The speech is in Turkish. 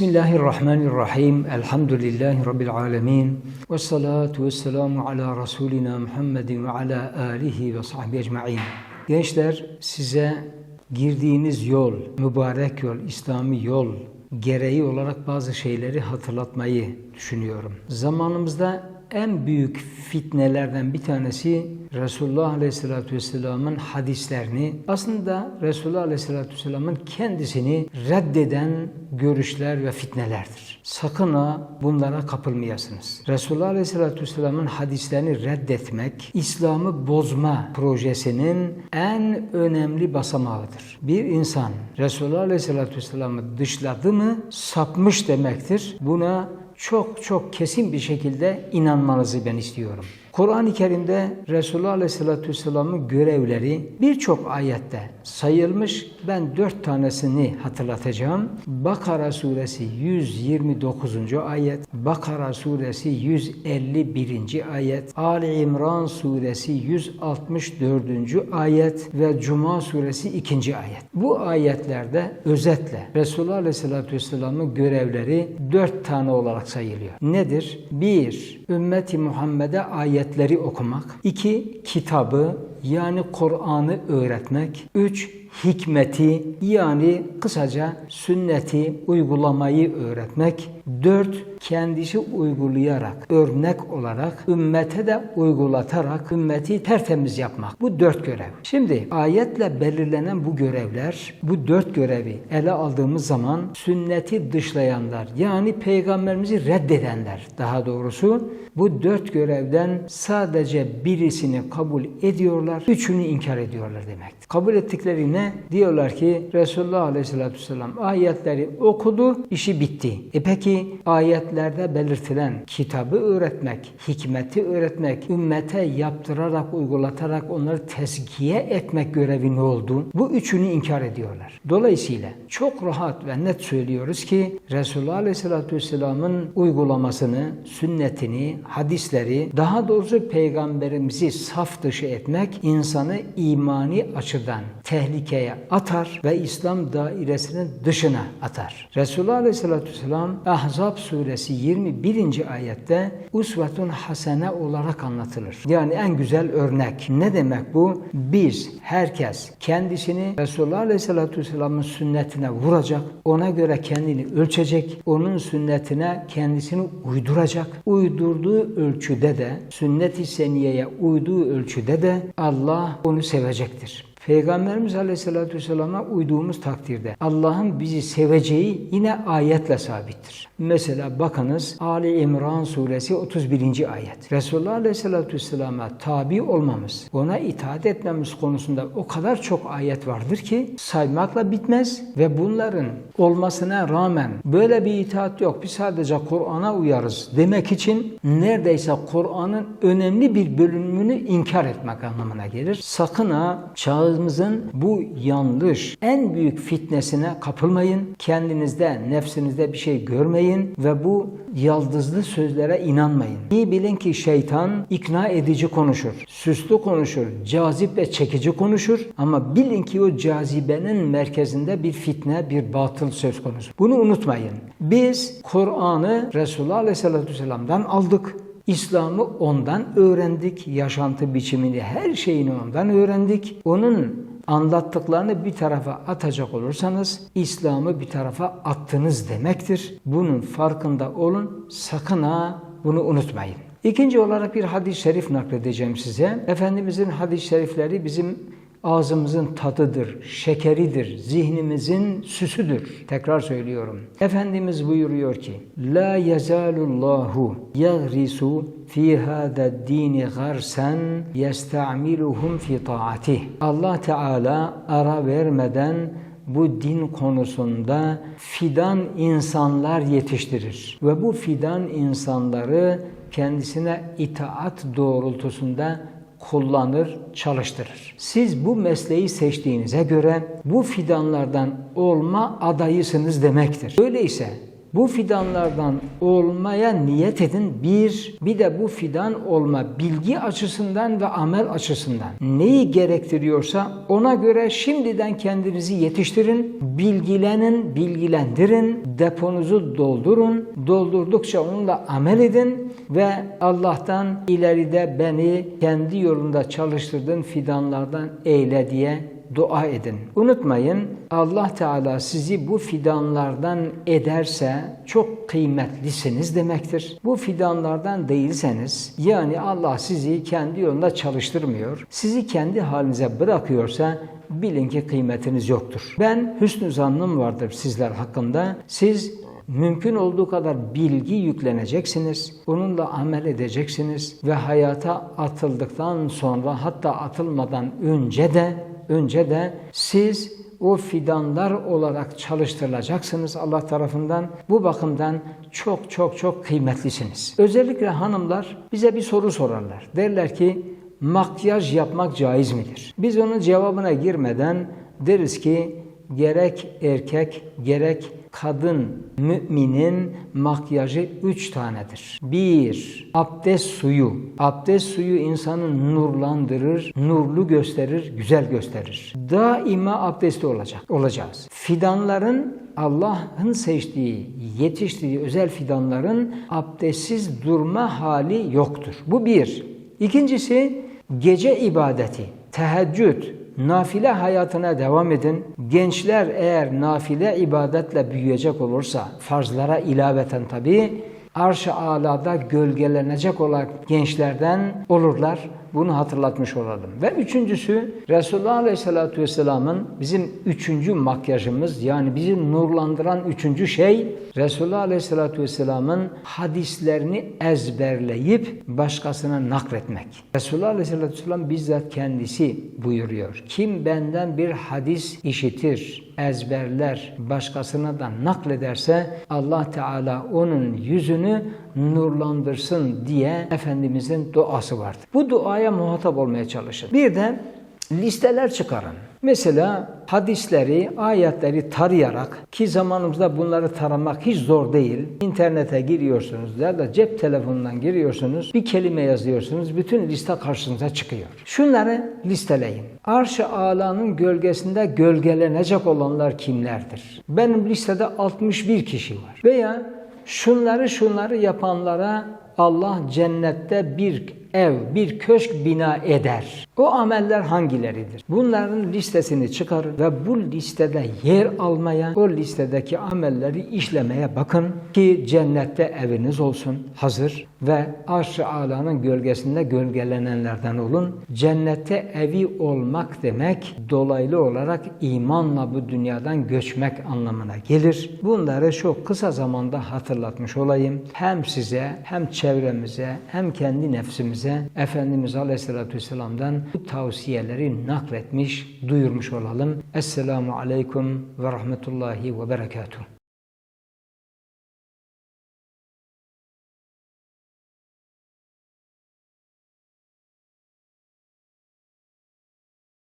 Bismillahirrahmanirrahim. Elhamdülillahi Rabbil alemin. Ve salatu ve selamu ala Resulina Muhammedin ve ala alihi ve sahbihi ecma'in. Gençler size girdiğiniz yol, mübarek yol, İslami yol gereği olarak bazı şeyleri hatırlatmayı düşünüyorum. Zamanımızda en büyük fitnelerden bir tanesi Resulullah Aleyhisselatü Vesselam'ın hadislerini aslında Resulullah Aleyhisselatü Vesselam'ın kendisini reddeden görüşler ve fitnelerdir. Sakın ha bunlara kapılmayasınız. Resulullah Aleyhisselatü Vesselam'ın hadislerini reddetmek İslam'ı bozma projesinin en önemli basamağıdır. Bir insan Resulullah Aleyhisselatü Vesselam'ı dışladı mı sapmış demektir. Buna çok çok kesin bir şekilde inanmanızı ben istiyorum. Kur'an-ı Kerim'de Resulullah Aleyhisselatü Vesselam'ın görevleri birçok ayette sayılmış. Ben dört tanesini hatırlatacağım. Bakara suresi 129. ayet, Bakara suresi 151. ayet, Ali İmran suresi 164. ayet ve Cuma suresi 2. ayet. Bu ayetlerde özetle Resulullah Aleyhisselatü Vesselam'ın görevleri dört tane olarak sayılıyor. Nedir? Bir, ümmeti Muhammed'e ayetleri okumak. iki kitabı yani Kur'an'ı öğretmek. Üç, hikmeti yani kısaca sünneti uygulamayı öğretmek. Dört, kendisi uygulayarak, örnek olarak, ümmete de uygulatarak ümmeti tertemiz yapmak. Bu dört görev. Şimdi ayetle belirlenen bu görevler, bu dört görevi ele aldığımız zaman sünneti dışlayanlar, yani peygamberimizi reddedenler daha doğrusu bu dört görevden sadece birisini kabul ediyorlar, üçünü inkar ediyorlar demektir. Kabul ettikleri ne? Diyorlar ki Resulullah Aleyhisselatü Vesselam ayetleri okudu, işi bitti. E peki ayetlerde belirtilen kitabı öğretmek, hikmeti öğretmek, ümmete yaptırarak, uygulatarak onları tezkiye etmek görevi ne oldu? Bu üçünü inkar ediyorlar. Dolayısıyla çok rahat ve net söylüyoruz ki Resulullah Aleyhisselatü Vesselam'ın uygulamasını, sünnetini, hadisleri, daha doğrusu peygamberimizi saf dışı etmek insanı imani açıdan tehlikeye atar ve İslam dairesinin dışına atar. Resulullah Aleyhisselatü Vesselam Ahzab suresi 21. ayette usvetun hasene olarak anlatılır. Yani en güzel örnek. Ne demek bu? Biz, herkes kendisini Resulullah Aleyhisselatü Vesselam'ın sünnetine vuracak, ona göre kendini ölçecek, onun sünnetine kendisini uyduracak. Uydurduğu ölçüde de, sünnet-i seniyeye uyduğu ölçüde de Allah onu sevecektir. Peygamberimiz Aleyhisselatü Vesselam'a uyduğumuz takdirde Allah'ın bizi seveceği yine ayetle sabittir. Mesela bakınız Ali İmran suresi 31. ayet. Resulullah Aleyhisselatü Vesselam'a tabi olmamız, ona itaat etmemiz konusunda o kadar çok ayet vardır ki saymakla bitmez ve bunların olmasına rağmen böyle bir itaat yok. Biz sadece Kur'an'a uyarız demek için neredeyse Kur'an'ın önemli bir bölümünü inkar etmek anlamına gelir. Sakın ha çağımızın bu yanlış, en büyük fitnesine kapılmayın. Kendinizde, nefsinizde bir şey görmeyin ve bu yaldızlı sözlere inanmayın. İyi bilin ki şeytan ikna edici konuşur, süslü konuşur, cazip ve çekici konuşur ama bilin ki o cazibenin merkezinde bir fitne, bir batıl söz konusu. Bunu unutmayın. Biz Kur'an'ı Resulullah Aleyhisselatü Vesselam'dan aldık. İslam'ı ondan öğrendik, yaşantı biçimini, her şeyini ondan öğrendik. Onun anlattıklarını bir tarafa atacak olursanız İslam'ı bir tarafa attınız demektir. Bunun farkında olun, sakın ha bunu unutmayın. İkinci olarak bir hadis-i şerif nakledeceğim size. Efendimizin hadis-i şerifleri bizim ağzımızın tadıdır, şekeridir, zihnimizin süsüdür. Tekrar söylüyorum. Efendimiz buyuruyor ki: La yazalullahu yagrisu fi hada dini garsen yesta'miluhum fi taatih. Allah Teala ara vermeden bu din konusunda fidan insanlar yetiştirir ve bu fidan insanları kendisine itaat doğrultusunda kullanır, çalıştırır. Siz bu mesleği seçtiğinize göre bu fidanlardan olma adayısınız demektir. Öyleyse Bu fidanlardan olmaya niyet edin. Bir, bir de bu fidan olma bilgi açısından ve amel açısından neyi gerektiriyorsa ona göre şimdiden kendinizi yetiştirin, bilgilenin, bilgilendirin, deponuzu doldurun. Doldurdukça onunla amel edin ve Allah'tan ileride beni kendi yolunda çalıştırdığın fidanlardan eyle diye dua edin. Unutmayın Allah Teala sizi bu fidanlardan ederse çok kıymetlisiniz demektir. Bu fidanlardan değilseniz yani Allah sizi kendi yolunda çalıştırmıyor. Sizi kendi halinize bırakıyorsa bilin ki kıymetiniz yoktur. Ben hüsnü zannım vardır sizler hakkında. Siz mümkün olduğu kadar bilgi yükleneceksiniz. Onunla amel edeceksiniz ve hayata atıldıktan sonra hatta atılmadan önce de önce de siz o fidanlar olarak çalıştırılacaksınız Allah tarafından. Bu bakımdan çok çok çok kıymetlisiniz. Özellikle hanımlar bize bir soru sorarlar. Derler ki makyaj yapmak caiz midir? Biz onun cevabına girmeden deriz ki gerek erkek gerek kadın müminin makyajı üç tanedir. Bir, abdest suyu. Abdest suyu insanı nurlandırır, nurlu gösterir, güzel gösterir. Daima abdestli olacak, olacağız. Fidanların Allah'ın seçtiği, yetiştirdiği özel fidanların abdestsiz durma hali yoktur. Bu bir. İkincisi gece ibadeti, teheccüd, nafile hayatına devam edin. Gençler eğer nafile ibadetle büyüyecek olursa, farzlara ilaveten tabii, arş-ı alada gölgelenecek olan gençlerden olurlar. Bunu hatırlatmış olalım. Ve üçüncüsü Resulullah Aleyhisselatü Vesselam'ın bizim üçüncü makyajımız yani bizi nurlandıran üçüncü şey Resulullah Aleyhisselatü Vesselam'ın hadislerini ezberleyip başkasına nakletmek. Resulullah Aleyhisselatü Vesselam bizzat kendisi buyuruyor. Kim benden bir hadis işitir, ezberler, başkasına da naklederse Allah Teala onun yüzünü nurlandırsın diye Efendimizin duası vardır. Bu duaya muhatap olmaya çalışın. Bir de listeler çıkarın. Mesela hadisleri, ayetleri tarayarak ki zamanımızda bunları taramak hiç zor değil. İnternete giriyorsunuz ya da cep telefonundan giriyorsunuz. Bir kelime yazıyorsunuz. Bütün liste karşınıza çıkıyor. Şunları listeleyin. Arş-ı Ala'nın gölgesinde gölgelenecek olanlar kimlerdir? Benim listede 61 kişi var. Veya şunları şunları yapanlara Allah cennette bir ev, bir köşk bina eder. O ameller hangileridir? Bunların listesini çıkarın ve bu listede yer almaya, o listedeki amelleri işlemeye bakın ki cennette eviniz olsun hazır ve arş-ı alanın gölgesinde gölgelenenlerden olun. Cennette evi olmak demek dolaylı olarak imanla bu dünyadan göçmek anlamına gelir. Bunları çok kısa zamanda hatırlatmış olayım. Hem size hem çevremize hem kendi nefsimize Efendimiz Aleyhisselatü Vesselam'dan bu tavsiyeleri nakletmiş, duyurmuş olalım. Esselamu Aleyküm ve Rahmetullahi ve Berekatuhu.